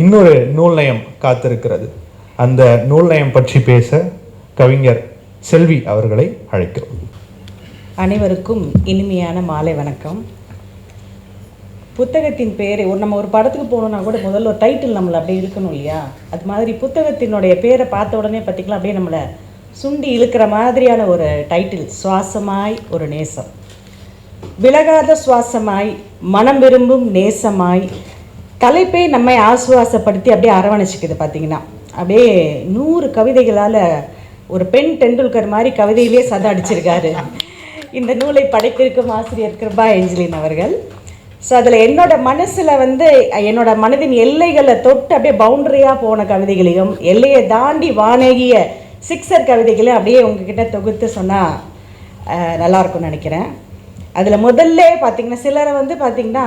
இன்னொரு நூல் நயம் காத்திருக்கிறது. அந்த நூல் நயம் பற்றி பேச கவிஞர் செல்வி அவர்களை அழைக்கிறோம். அனைவருக்கும் இனிமையான மாலை வணக்கம். புத்தகத்தின் பேரை ஒரு நம்ம ஒரு படத்துக்கு போகணுன்னா கூட முதல்ல ஒரு டைட்டில் நம்மளை அப்படியே இருக்கணும் இல்லையா? அது மாதிரி புத்தகத்தினுடைய பேரை பார்த்த உடனே பார்த்திங்களா அப்படியே நம்மளை சுண்டி இழுக்கிற மாதிரியான ஒரு டைட்டில் சுவாசமாய் ஒரு நேசம். விலகாத சுவாசமாய் மனம் விரும்பும் நேசமாய் தலைப்பே நம்மை ஆசுவாசப்படுத்தி அப்படியே அரவணைச்சிக்குது பார்த்தீங்கன்னா அப்படியே நூறு கவிதைகளால் ஒரு பெண் டெண்டுல்கர் மாதிரி கவிதையிலே சத அடிச்சிருக்காரு. இந்த நூலை படைத்திருக்கும் ஆசிரியர் கிருபா ஏஞ்சலின் அவர்கள். ஸோ அதில் என்னோட மனசில் வந்து என்னோட மனதின் எல்லைகளை தொட்டு அப்படியே பவுண்டரியாக போன கவிதைகளையும் எல்லையை தாண்டி வானேகிய சிக்ஸர் கவிதைகளையும் அப்படியே உங்ககிட்ட தொகுத்து சொன்னால் நல்லாயிருக்கும்னு நினைக்கிறேன். அதில் முதல்ல பார்த்தீங்கன்னா சிலரை வந்து பார்த்திங்கன்னா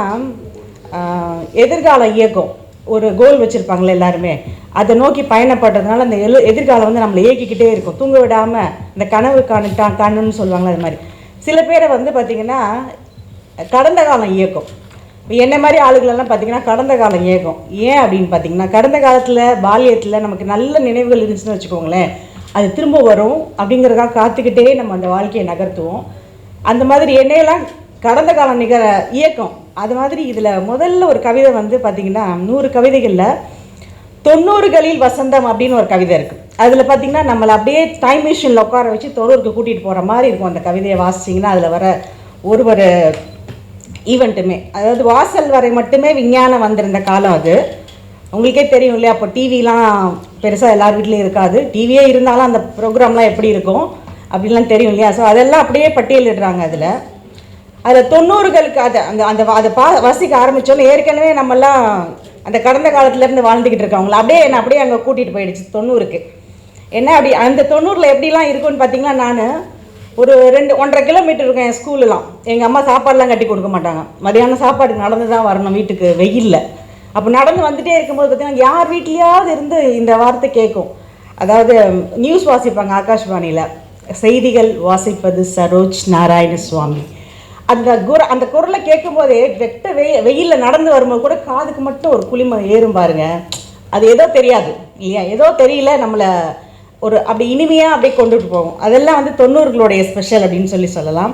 எதிர்கால இயக்கம். ஒரு கோல் வச்சுருப்பாங்களே எல்லாருமே. அதை நோக்கி பயணப்படுறதுனால அந்த எழு எதிர்காலம் வந்து நம்மளை இயக்கிக்கிட்டே இருக்கும். தூங்க விடாமல் இந்த கனவு காணுட்டா கண்ணுன்னு சொல்லுவாங்களே அது மாதிரி. சில பேரை வந்து பார்த்திங்கன்னா கடந்த காலம் இயக்கம். இப்போ என்ன மாதிரி ஆளுகளெல்லாம் பார்த்திங்கன்னா கடந்த காலம் இயக்கம். ஏன் அப்படின்னு பார்த்தீங்கன்னா கடந்த காலத்தில் பால்யத்தில் நமக்கு நல்ல நினைவுகள் இருந்துச்சுன்னு வச்சுக்கோங்களேன். அது திரும்ப வரும் அப்படிங்கிறதுக்காக காத்துக்கிட்டே நம்ம அந்த வாழ்க்கையை நகர்த்துவோம். அந்த மாதிரி என்னையெல்லாம் கடந்த காலம் நிகர இயக்கம். அது மாதிரி இதில் முதல்ல ஒரு கவிதை வந்து பார்த்திங்கன்னா நூறு கவிதைகளில் தொண்ணூறுகளில் வசந்தம் அப்படின்னு ஒரு கவிதை இருக்குது அதில் பார்த்தீங்கன்னா நம்மளை அப்படியே டைம் மிஷினில் உட்கார வச்சு தொண்ணூறுக்கு கூட்டிகிட்டு போகிற மாதிரி இருக்கும் அந்த கவிதையை வாசிச்சிங்கன்னா அதில் வர ஒரு ஒரு ஈவெண்ட்டுமே அதாவது வாசல் வரை மட்டுமே விஞ்ஞானம் வந்திருந்த காலம் அது. உங்களுக்கே தெரியும் இல்லையா? அப்போ டிவிலாம் பெருசாக எல்லார் வீட்லேயும் இருக்காது. டிவியே இருந்தாலும் அந்த ப்ரோக்ராம்லாம் எப்படி இருக்கும்? அப்படின்லாம் தெரியும் இல்லையா? ஸோ அதெல்லாம் அப்படியே பட்டியலிடுறாங்க அதில். அதில் தொண்ணூறுகளுக்கு அதை அந்த அந்த அதை பா வாசிக்க ஆரம்பித்தோன்னே ஏற்கனவே நம்மெல்லாம் அந்த கடந்த காலத்துலேருந்து வாழ்ந்துக்கிட்டு இருக்கவங்கள. அப்படியே என்னை அப்படியே அங்கே கூட்டிகிட்டு போயிடுச்சு தொண்ணூறுக்கு. என்ன அப்படி அந்த தொண்ணூறில் எப்படிலாம் இருக்குன்னு பார்த்தீங்கன்னா நான் ஒரு ரெண்டு ஒன்றரை கிலோமீட்டர் இருக்கும் என் ஸ்கூலெலாம் எங்கள் அம்மா சாப்பாடெலாம் கட்டி கொடுக்க மாட்டாங்க. மதியானம் சாப்பாடு நடந்து தான் வரணும் வீட்டுக்கு வெயில்ல. அப்போ நடந்து வந்துட்டே இருக்கும்போது பார்த்தீங்கன்னா யார் வீட்லேயாவது இருந்து இந்த வார்த்தை கேட்கும். அதாவது நியூஸ் வாசிப்பாங்க ஆகாஷ்வாணியில் செய்திகள் வாசிப்பது சரோஜ் நாராயண சுவாமி. அந்த குர அந்த குரலை கேட்கும்போதே வெட்ட வெய் வெயிலில் நடந்து வரும்போது கூட காதுக்கு மட்டும் ஒரு குளிமை ஏறும் பாருங்க. அது ஏதோ தெரியாது இல்லையா? ஏதோ தெரியல நம்மளை ஒரு அப்படி இனிமையாக அப்படியே கொண்டுட்டு போகும். அதெல்லாம் வந்து தொண்ணூறுகளுடைய ஸ்பெஷல் அப்படின்னு சொல்லி சொல்லலாம்.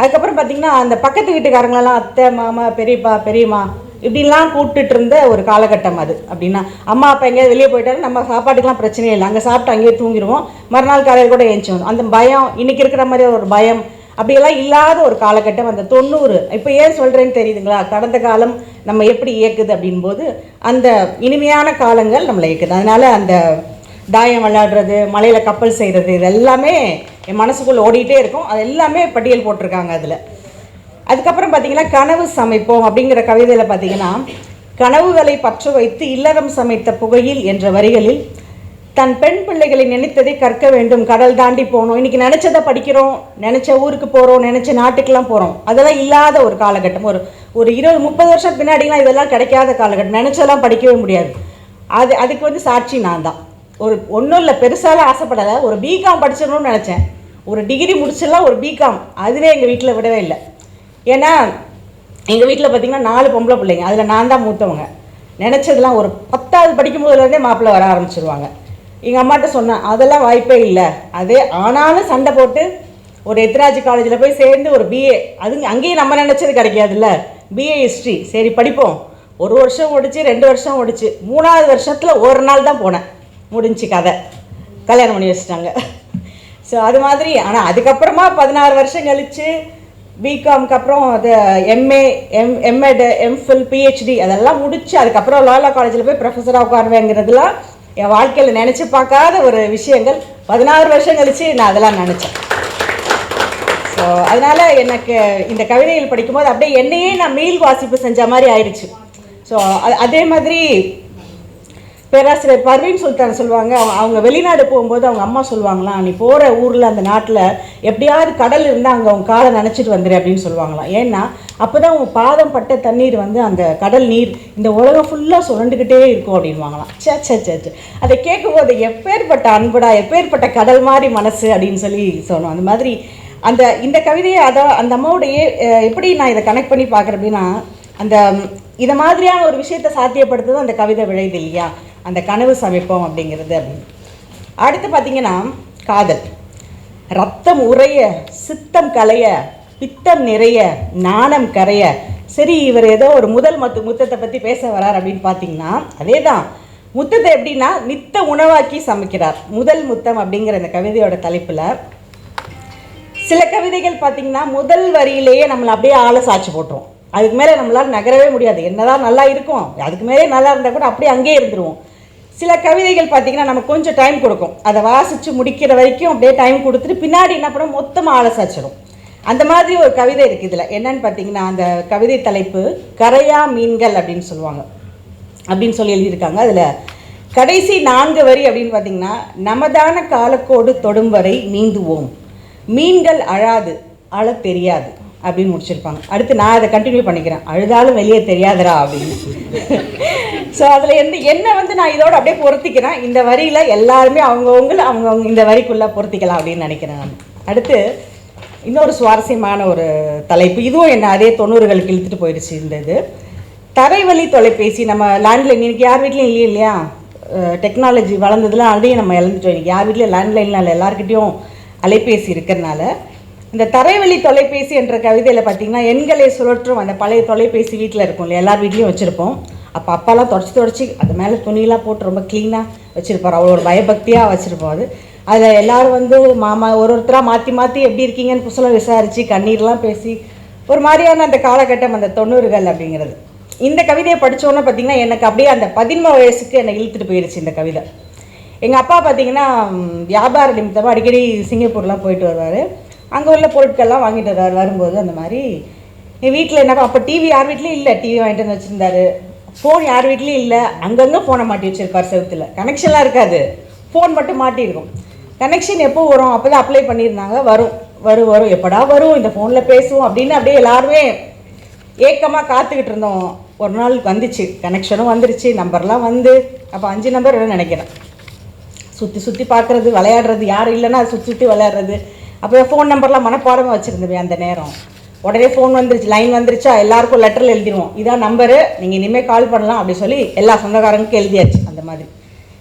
அதுக்கப்புறம் பார்த்திங்கன்னா அந்த பக்கத்து வீட்டுக்காரங்களெல்லாம் அத்தை மாமா பெரியப்பா பெரியம்மா இப்படிலாம் கூப்பிட்டுட்டு இருந்த ஒரு காலகட்டம் அது அப்படின்னா அம்மா அப்பா எங்கேயாவது வெளியே போயிட்டாலும் நம்ம சாப்பாட்டுக்கெலாம் பிரச்சனையே இல்லை. அங்கே சாப்பிட்டு அங்கேயே தூங்கிடுவோம் மறுநாள் காலையில் கூட ஏஞ்சி வந்தோம் அந்த பயம் இன்றைக்கி இருக்கிற மாதிரி ஒரு பயம் அப்படியெல்லாம் இல்லாத ஒரு காலகட்டம் அந்த தொண்ணூறு. இப்போ ஏன் சொல்கிறேன்னு தெரியுதுங்களா? கடந்த காலம் நம்ம எப்படி இயக்குது அப்படின்போது அந்த இனிமையான காலங்கள் நம்மளை இயக்குது. அதனால் அந்த தாயம் விளையாடுறது மலையில் கப்பல் செய்கிறது இது எல்லாமே என் மனசுக்குள்ளே ஓடிக்கிட்டே இருக்கும். அது எல்லாமே பட்டியல் போட்டிருக்காங்க அதில். அதுக்கப்புறம் பார்த்தீங்கன்னா கனவு சமைப்போம் அப்படிங்கிற கவிதையில் பார்த்தீங்கன்னா கனவுகளை பற்ற வைத்து இல்லறம் சமைத்த புகையில் என்ற வரிகளில் தன் பெண் பிள்ளைகளை நினைத்ததை கற்க வேண்டும். கடல் தாண்டி போகணும் இன்னைக்கு நினச்சதை படிக்கிறோம். நினச்ச ஊருக்கு போகிறோம் நினச்ச நாட்டுக்கெல்லாம் போகிறோம் அதெல்லாம் இல்லாத ஒரு காலகட்டம். ஒரு ஒரு இருபது முப்பது வருஷம் பின்னாடிலாம் இதெல்லாம் கிடைக்காத காலகட்டம். நினச்சதெல்லாம் படிக்கவே முடியாது. அது அதுக்கு வந்து சாட்சி நான் தான். ஒரு ஒன்றும் இல்லை. பெருசாலாம் ஆசைப்படலை. ஒரு பிகாம் படிச்சிடணும்னு நினச்சேன். ஒரு டிகிரி முடிச்சிடலாம். ஒரு பிகாம் அதுவே எங்கள் வீட்டில் விடவே இல்லை. ஏன்னா எங்கள் வீட்டில் பார்த்திங்கன்னா நாலு பொம்பளை பிள்ளைங்க. அதில் நான் தான் மூத்தவங்க. நினச்சதெல்லாம் ஒரு பத்தாவது படிக்கும் போதுலேருந்தே மாப்பிள்ளை வர ஆரம்பிச்சிருவாங்க. எங்கள் அம்மாட்ட சொன்னேன் அதெல்லாம் வாய்ப்பே இல்லை. அதே ஆனாலும் சண்டை போட்டு ஒரு எத்ராஜ் காலேஜில் போய் சேர்ந்து ஒரு பிஏ அது அங்கேயும் நம்ம நினச்சது கிடைக்காதுல்ல. பிஏ ஹிஸ்ட்ரி சரி படிப்போம். ஒரு வருஷம் ஓடிச்சு ரெண்டு வருஷம் ஓடிச்சு. மூணாவது வருஷத்தில் ஒரு நாள் தான் போனேன். முடிஞ்சு கதை. கல்யாணம் பண்ணி வச்சுட்டாங்க. ஸோ அது மாதிரி. ஆனால் அதுக்கப்புறமா பதினாறு வருஷம் கழித்து பிகாம்க்கு அப்புறம் அது MA M MEd MPhil PhD அதெல்லாம் முடிச்சு அதுக்கப்புறம் லாலா காலேஜில் போய் ப்ரொஃபஸராக உட்காருவேங்கிறதுலாம் என் வாழ்க்கையில் நினச்சி பார்க்காத ஒரு விஷயங்கள் பதினாறு வருஷம் கழித்து நான் அதெல்லாம் நினச்சேன். ஸோ அதனால் எனக்கு இந்த கவிதைகள் படிக்கும்போது அப்படியே என்னையே நான் மீள் வாசிப்பு செஞ்ச மாதிரி ஆயிடுச்சு. ஸோ அதே மாதிரி பேராசிரியர் பர்வீன் சுல்தான் சொல்லுவாங்க அவங்க- அவங்க வெளிநாடு போகும்போது அவங்க அம்மா சொல்லுவாங்களாம் நீ போகிற ஊரில் அந்த நாட்டில் எப்படியாவது கடல் இருந்தால் அங்கே அவங்க காலை நினச்சிட்டு வந்துடு அப்படின்னு சொல்லுவாங்களாம். ஏன்னா அப்போ தான் அவங்க பாதம் பட்ட தண்ணீர் வந்து அந்த கடல் நீர் இந்த உலகம் ஃபுல்லாக சுரண்டுக்கிட்டே இருக்கும் அப்படின்வாங்களாம் சே சே சே சே அதை கேட்கும்போது எப்பேற்பட்ட அன்புடா எப்பேற்பட்ட கடல் மாதிரி மனசு அப்படின்னு சொல்லி சொன்னோம் அந்த மாதிரி அந்த இந்த கவிதையை அதான் அந்த அம்மாவுடைய எப்படி நான் இதை கனெக்ட் பண்ணி பார்க்குறேன் அப்படின்னா அந்த இதை மாதிரியான ஒரு விஷயத்தை சாத்தியப்படுத்துறது அந்த கவிதை விளையுது இல்லையா? அந்த கனவு சமைப்போம் அப்படிங்கிறது. அப்படின்னு அடுத்து பார்த்தீங்கன்னா காதல். ரத்தம் உறைய சித்தம் கலைய பித்தம் நிறைய நாணம் கரைய. சரி இவர் ஏதோ ஒரு முதல் மத்து முத்தத்தை பற்றி பேச வரார் அப்படின்னு பார்த்தீங்கன்னா அதே தான் முத்தத்தை எப்படின்னா நித்த உணவாக்கி சமைக்கிறார். முதல் முத்தம் அப்படிங்கிற இந்த கவிதையோட தலைப்பில். சில கவிதைகள் பார்த்தீங்கன்னா முதல் வரியிலேயே நம்மளை அப்படியே ஆளை சாட்சி போட்டுரும். அதுக்கு மேலே நம்மளால் நகரவே முடியாது. என்னதான் நல்லா இருக்கும் அதுக்கு மேலே நல்லா இருந்தால் கூட அப்படியே அங்கேயே இருந்துருவோம். சில கவிதைகள் பார்த்தீங்கன்னா நம்ம கொஞ்சம் டைம் கொடுக்கும். அதை வாசித்து முடிக்கிற வரைக்கும் அப்படியே டைம் கொடுத்துட்டு பின்னாடி என்ன பண்ணும்? மொத்தமாக ஆலசாச்சிடும் அந்த மாதிரி ஒரு கவிதை இருக்குது இதில். என்னன்னு பார்த்தீங்கன்னா அந்த கவிதை தலைப்பு கரையா மீன்கள் அப்படின்னு சொல்லுவாங்க. அப்படின்னு சொல்லி எழுதியிருக்காங்க. அதில் கடைசி நான்கு வரி அப்படின்னு பார்த்தீங்கன்னா நமதான காலக்கோடு தொடும் வரை நீந்துவோம். மீன்கள் அழாது அழ தெரியாது. அப்படின்னு முடிச்சிருப்பாங்க. அடுத்து நான் அதை கண்டினியூ பண்ணிக்கிறேன். அழுதாலும் வெளியே தெரியாதரா அப்படின்னு. ஸோ அதில் எந்த என்ன வந்து நான் இதோட அப்படியே பொருத்திக்கிறேன்? இந்த வரியில் எல்லாருமே அவங்கவுங்கள அவங்கவுங்க இந்த வரிக்குள்ளே பொருத்திக்கலாம் அப்படின்னு நினைக்கிறேன் நான். அடுத்து இன்னொரு சுவாரஸ்யமான ஒரு தலைப்பு. இதுவும் என்ன அதே தொண்ணூறுகளுக்கு இழுத்துட்டு போயிடுச்சு இந்த இது. தரைவழி தொலைபேசி நம்ம லேண்ட்லைன் இன்றைக்கி யார் வீட்லையும் இல்லையே இல்லையா? டெக்னாலஜி வளர்ந்ததுலாம் அதையும் நம்ம இழந்துட்டோம். இன்னைக்கு யார் வீட்லையும் லேண்ட்லைன்லாம் இல்லை எல்லாருக்கிட்டையும் அலைபேசி இருக்கிறனால இந்த தரைவழி தொலைபேசி என்ற கவிதையில் பார்த்தீங்கன்னா எண்களை சுழற்றும் அந்த பழைய தொலைபேசி வீட்டில் இருக்கும் இல்லையா? எல்லார் வீட்லேயும் வச்சுருப்போம். அப்போ அப்பாலாம் தொடச்சி தொடச்சி அது மேலே துணியெல்லாம் போட்டு ரொம்ப க்ளீனாக வச்சுருப்பார். அவ்வளோ ஒரு பயபக்தியாக வச்சுருப்போம் அது அதில் எல்லோரும் வந்து மாமா ஒரு ஒருத்தராக மாற்றி மாற்றி எப்படி இருக்கீங்கன்னு புசலம் விசாரித்து கண்ணீர்லாம் பேசி ஒரு மாதிரியான அந்த காலகட்டம் அந்த தொண்ணூறுகள் அப்படிங்கிறது. இந்த கவிதையை படித்தோன்னே பார்த்தீங்கன்னா எனக்கு அப்படியே அந்த பதின்ம வயசுக்கு என்னை இழுத்துட்டு போயிடுச்சு இந்த கவிதை. எங்கள் அப்பா பார்த்தீங்கன்னா வியாபார நிமித்தமாக அடிக்கடி சிங்கப்பூர்லாம் போயிட்டு வருவார். அங்கே உள்ள பொருட்கள்லாம் வாங்கிட்டு வருவார். வரும்போது அந்த மாதிரி என் வீட்டில் என்ன அப்போ டிவி யார் வீட்லேயும் இல்லை. டிவி வாங்கிட்டு வந்து வச்சுருந்தாரு. ஃபோன் யார் வீட்லேயும் இல்லை. அங்கங்கே ஃபோனை மாட்டி வச்சிருப்பார் செவத்தில். கனெக்ஷன்லாம் இருக்காது. ஃபோன் மட்டும் மாட்டியிருக்கும். கனெக்ஷன் எப்போ வரும்? அப்போ தான் அப்ளை பண்ணியிருந்தாங்க. வரும். வரும் வரும். எப்படா வரும்? இந்த ஃபோனில் பேசுவோம் அப்படின்னு அப்படியே எல்லாருமே ஏக்கமாக காத்துக்கிட்டு இருந்தோம். ஒரு நாள் வந்துச்சு. கனெக்ஷனும் வந்துருச்சு. நம்பர்லாம் வந்து. அப்போ அஞ்சு நம்பர் நினைக்கிறேன். சுற்றி சுற்றி பார்க்குறது விளையாடுறது. யாரும் இல்லைன்னா சுற்றி சுற்றி விளையாடுறது. அப்போ ஃபோன் நம்பர்லாம் மனப்பாடமாக வச்சுருந்தவே அந்த நேரம். உடனே ஃபோன் வந்துருச்சு லைன் வந்துருச்சா? எல்லாருக்கும் லெட்டரில் எழுதிடுவோம் இதான் நம்பரு நீங்கள் இனிமேல் கால் பண்ணலாம் அப்படி சொல்லி எல்லா சொந்தக்காரங்களுக்கும் எழுதியாச்சு அந்த மாதிரி.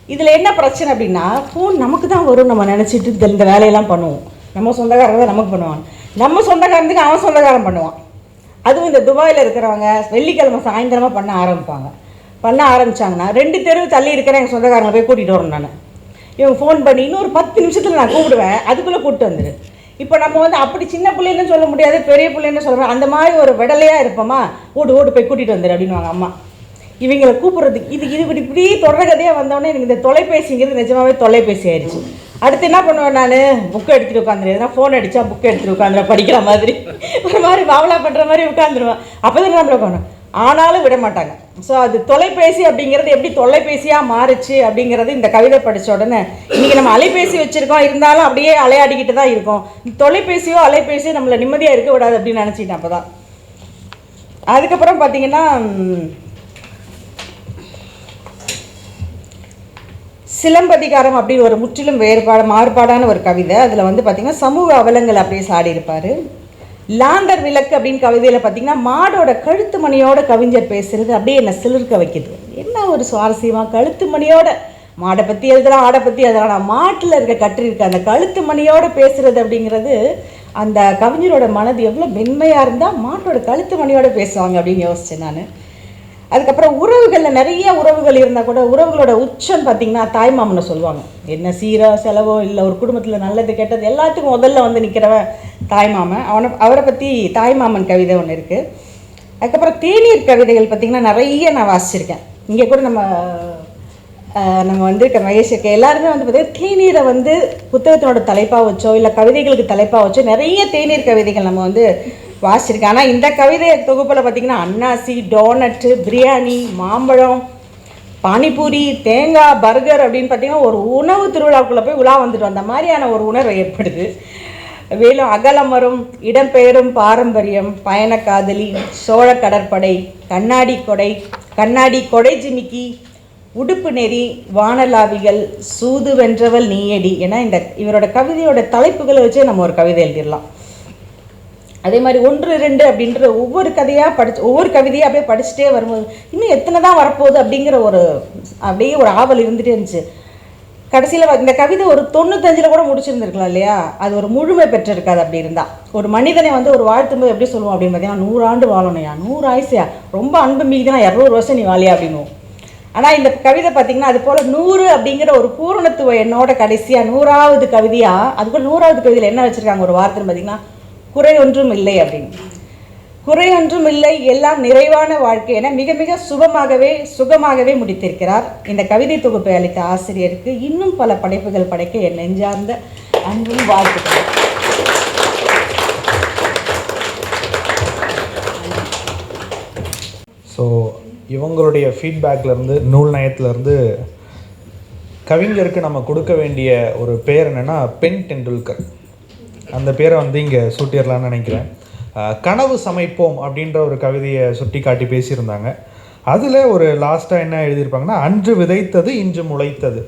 இதில் என்ன பிரச்சனை அப்படின்னா ஃபோன் நமக்கு தான் வரும் நம்ம நினச்சிட்டு இந்த- இந்த வேலையெல்லாம் பண்ணுவோம். நம்ம சொந்தக்காரங்க தான் நமக்கு பண்ணுவாங்க. நம்ம சொந்தக்காரனுக்கு அவன் சொந்தக்காரன் பண்ணுவான். அதுவும் இந்த துபாயில் இருக்கிறவங்க வெள்ளிக்கிழமை சாயந்தரமாக பண்ண ஆரம்பிப்பாங்க. பண்ண ஆரம்பிச்சாங்கன்னா ரெண்டு தெருவு தள்ளி இருக்கிற எங்கள் சொந்தக்காரங்களை போய் கூட்டிகிட்டு வரணும் நான். இவங்க ஃபோன் பண்ணி இன்னொரு பத்து நிமிஷத்தில் நான் கூப்பிடுவேன். அதுக்குள்ளே கூப்பிட்டு வந்துடு இப்போ நம்ம வந்து அப்படி சின்ன பிள்ளைன்னு சொல்ல முடியாது பெரிய பிள்ளைன்னு சொல்ல முடியாது அந்த மாதிரி ஒரு விடலையாக இருப்போமா? ஓடு ஓடு போய் கூட்டிகிட்டு வந்துடு அப்படின்னுவாங்க அம்மா. இவங்களை கூப்பிட்றதுக்கு இது இது இப்படி இப்படி தொடர கதையாக வந்தோடனே எனக்கு இந்த தொலைபேசிங்கிறது நிஜமாவே தொலைபேசி ஆயிடுச்சு. அடுத்து என்ன பண்ணுவேன் நான்? புக்கை எடுத்துகிட்டு உட்காந்துரு. எதனா ஃபோன் அடித்தா புக்கை எடுத்துகிட்டு உட்காந்துரு படிக்கிற மாதிரி. ஒரு மாதிரி பாவலா பண்ணுற மாதிரி உட்காந்துருவேன். அப்போ தான் நம்மளை உட்காந்து ஆனாலும் விட மாட்டாங்க. ஸோ அது தொலைபேசி அப்படிங்கிறது எப்படி தொலைபேசியாக மாறுச்சு அப்படிங்கிறது இந்த கவிதை படித்த உடனே. இன்றைக்கி நம்ம அலைபேசி வச்சுருக்கோம் இருந்தாலும் அப்படியே அலையாடிக்கிட்டு தான் இருக்கோம். தொலைபேசியோ அலைபேசியோ நம்மளை நிம்மதியாக இருக்க விடாது அப்படின்னு நினச்சிட்டேன் அப்போ தான் அதுக்கப்புறம் பார்த்தீங்கன்னா சிலம்பதிகாரம் அப்படின்னு ஒரு முற்றிலும் வேறுபாடு மாறுபாடான ஒரு கவிதை. அதில் வந்து பார்த்திங்கன்னா சமூக அவலங்கள் அப்படியே சாடி இருப்பார் லாந்தர் விளக்கு அப்படின்னு கவிதையில் பார்த்தீங்கன்னா மாடோட கழுத்து மணியோட கவிஞர் பேசுகிறது அப்படியே என்னை சிலிர்க்க வைக்கிறது என்ன ஒரு சுவாரஸ்யமாக கழுத்து மணியோட மாடை பற்றி எழுதலாம் ஆடை பற்றி எழுதலாம் ஆனால் மாட்டில் இருக்க கற்றிருக்க அந்த கழுத்து மணியோட பேசுகிறது அப்படிங்கிறது அந்த கவிஞரோட மனது எவ்வளோ மென்மையாக இருந்தால் மாட்டோட கழுத்து மணியோட பேசுவாங்க அப்படின்னு யோசித்தேன் நான். அதுக்கப்புறம் உறவுகளில் நிறைய உறவுகள் இருந்தால் கூட உறவுகளோட உச்சம் பார்த்திங்கன்னா தாய்மாமனை சொல்லுவாங்க. என்ன சீரோ செலவோ இல்லை ஒரு குடும்பத்தில் நல்லது கெட்டது எல்லாத்துக்கும் முதல்ல வந்து நிற்கிறவன் தாய்மாமன் அவனை அவரை பற்றி தாய்மாமன் கவிதை ஒன்று இருக்குது அதுக்கப்புறம் தேநீர் கவிதைகள் பார்த்திங்கன்னா நிறைய நான் வாசிச்சிருக்கேன். இங்கே கூட நம்ம நம்ம வந்து மகேஷ் இருக்க எல்லாருமே வந்து பார்த்தீங்கன்னா தேநீரை வந்து புத்தகத்தினோட தலைப்பாக வச்சோ இல்லை கவிதைகளுக்கு தலைப்பாக வச்சோ நிறைய தேநீர் கவிதைகள் நம்ம வந்து வாசிச்சிருக்கேன். ஆனால் இந்த கவிதை தொகுப்பில் பார்த்திங்கன்னா அன்னாசி டோனட்டு பிரியாணி மாம்பழம் பானிபூரி தேங்காய் பர்கர் அப்படின்னு பார்த்தீங்கன்னா ஒரு உணவு திருவிழாக்குள்ளே போய் உலா வந்துட்டு வந்த மாதிரியான ஒரு உணர்வு ஏற்படுது. மேலும் அகலமரும் இடம்பெயரும் பாரம்பரியம் பயண காதலி சோழ கடற்படை கண்ணாடி கொடை கண்ணாடி கொடை ஜிமிக்கி உடுப்பு நெறி வானலாவிகள் சூது வென்றவள் நீயடி ஏன்னா இந்த இவரோட கவிதையோட தலைப்புகளை வச்சே நம்ம ஒரு கவிதை எழுதிடலாம். அதே மாதிரி ஒன்று ரெண்டு அப்படின்ற ஒவ்வொரு கதையாக படிச்சு ஒவ்வொரு கவிதையாக அப்படியே படிச்சுட்டே வரும்போது இன்னும் எத்தனை தான் வரப்போகுது அப்படிங்கிற ஒரு அப்படியே ஒரு ஆவல் இருந்துகிட்டே இருந்துச்சு. கடைசியில் இந்த கவிதை ஒரு தொண்ணூத்தஞ்சில் கூட முடிச்சிருந்துருக்கலாம் இல்லையா? அது ஒரு முழுமை பெற்றிருக்காது அப்படி இருந்தா. ஒரு மனிதனை வந்து ஒரு வாழ்த்தும்போது எப்படி சொல்லுவோம் அப்படின்னு பார்த்தீங்கன்னா நூறாண்டு வாழணும்யா. நூறு ஆயுசியா? ரொம்ப அன்பு மீதினா இரநூறு வருஷம் நீ வாழியா அப்படின்னுவோம். ஆனால் இந்த கவிதை பார்த்தீங்கன்னா அது போல் நூறு அப்படிங்கிற ஒரு பூரணத்துவ எண்ணோட கடைசியாக நூறாவது கவிதையாக அதுபோல் நூறாவது கவிதையில் என்ன வச்சுருக்காங்க ஒரு வார்த்தைன்னு பார்த்தீங்கன்னா குறை ஒன்றும் இல்லை அப்படின்னு. குறை ஒன்றும் இல்லை எல்லாம் நிறைவான வாழ்க்கை என மிக மிக சுபமாகவே சுகமாகவே முடித்திருக்கிறார். இந்த கவிதை தொகுப்பை அளித்த ஆசிரியருக்கு இன்னும் பல படைப்புகள் படைக்க என் நெஞ்சார்ந்த அன்பும் வாழ்த்துக்கள். ஸோ இவங்களுடைய ஃபீட்பேக்லேருந்து நூல் நயத்துலேருந்து கவிஞருக்கு நம்ம கொடுக்க வேண்டிய ஒரு பேர் என்னென்னா பென் டெண்டுல்கர். அந்த பேரை வந்து இங்கே சூட்டிடலான்னு நினைக்கிறேன். கனவு சமைப்போம் அப்படின்ற ஒரு கவிதையை சுட்டி காட்டி பேசியிருந்தாங்க. அதில் ஒரு லாஸ்ட்டாக என்ன எழுதியிருப்பாங்கன்னா அன்று விதைத்தது இன்று முளைத்தது.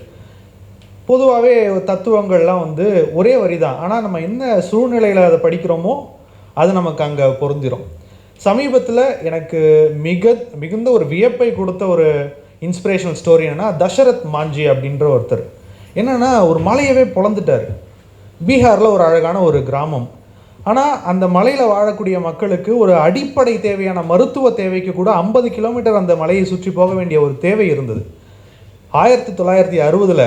பொதுவாகவே தத்துவங்கள்லாம் வந்து ஒரே வரி தான் ஆனால் நம்ம என்ன சூழ்நிலையில் அதை படிக்கிறோமோ அது நமக்கு அங்கே பொருந்திரும். சமீபத்தில் எனக்கு மிக மிகுந்த ஒரு வியப்பை கொடுத்த ஒரு இன்ஸ்பிரேஷனல் ஸ்டோரி என்னன்னா தசரத் மாஞ்சி அப்படின்ற ஒருத்தர். என்னென்னா ஒரு மலையவே பொழந்துட்டார் பீகாரில் ஒரு அழகான ஒரு கிராமம். ஆனால் அந்த மலையில் வாழக்கூடிய மக்களுக்கு ஒரு அடிப்படை தேவையான மருத்துவ தேவைக்கு கூட ஐம்பது கிலோமீட்டர் அந்த மலையை சுற்றி போக வேண்டிய ஒரு தேவை இருந்தது. ஆயிரத்தி தொள்ளாயிரத்தி அறுபதில்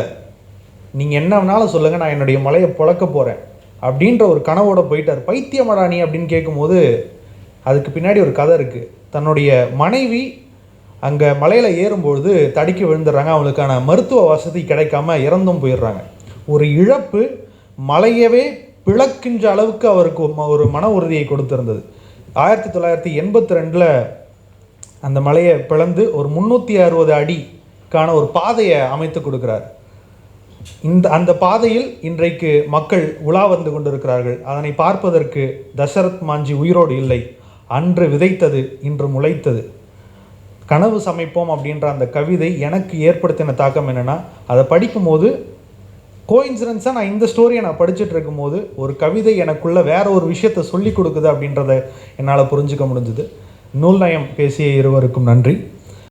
நீங்கள் என்ன வேணாலும் சொல்லுங்கள் நான் என்னுடைய மலையை பொழக்க போகிறேன் அப்படின்ற ஒரு கனவோட போயிட்டார். பைத்தியமடா அப்படின்னு கேட்கும்போது அதுக்கு பின்னாடி ஒரு கதை இருக்குது தன்னுடைய மனைவி அங்கே மலையில் ஏறும்பொழுது தடுக்கி விழுந்துடுறாங்க. அவங்களுக்கான மருத்துவ வசதி கிடைக்காம இறந்தும் போயிடுறாங்க. ஒரு இழப்பு மலையவே பிளக்கின்ற அளவுக்கு அவருக்கு ஒரு ம- ஒரு மன உறுதியை கொடுத்திருந்தது. ஆயிரத்தி தொள்ளாயிரத்தி எண்பத்தி ரெண்டில் அந்த மலையை பிளந்து ஒரு முந்நூற்றி அறுபது அடிக்கான ஒரு பாதையை அமைத்து கொடுக்குறார். இந்த அந்த பாதையில் இன்றைக்கு மக்கள் உலா வந்து கொண்டிருக்கிறார்கள். அதனை பார்ப்பதற்கு தசரத் மாஞ்சி உயிரோடு இல்லை. அன்று விதைத்தது இன்று முளைத்தது. கனவு சமைப்போம் அப்படின்ற அந்த கவிதை எனக்கு ஏற்படுத்தின தாக்கம் என்னென்னா அதை படிக்கும்போது கோயின்சிடன்ஸாக நான் இந்த ஸ்டோரியை நான் படிச்சுட்டு இருக்கும்போது ஒரு கவிதை எனக்குள்ள வேற ஒரு விஷயத்தை சொல்லி கொடுக்குது அப்படின்றத என்னால் புரிஞ்சுக்க முடிஞ்சுது. நூல் நயம் பேசிய இருவருக்கும் நன்றி.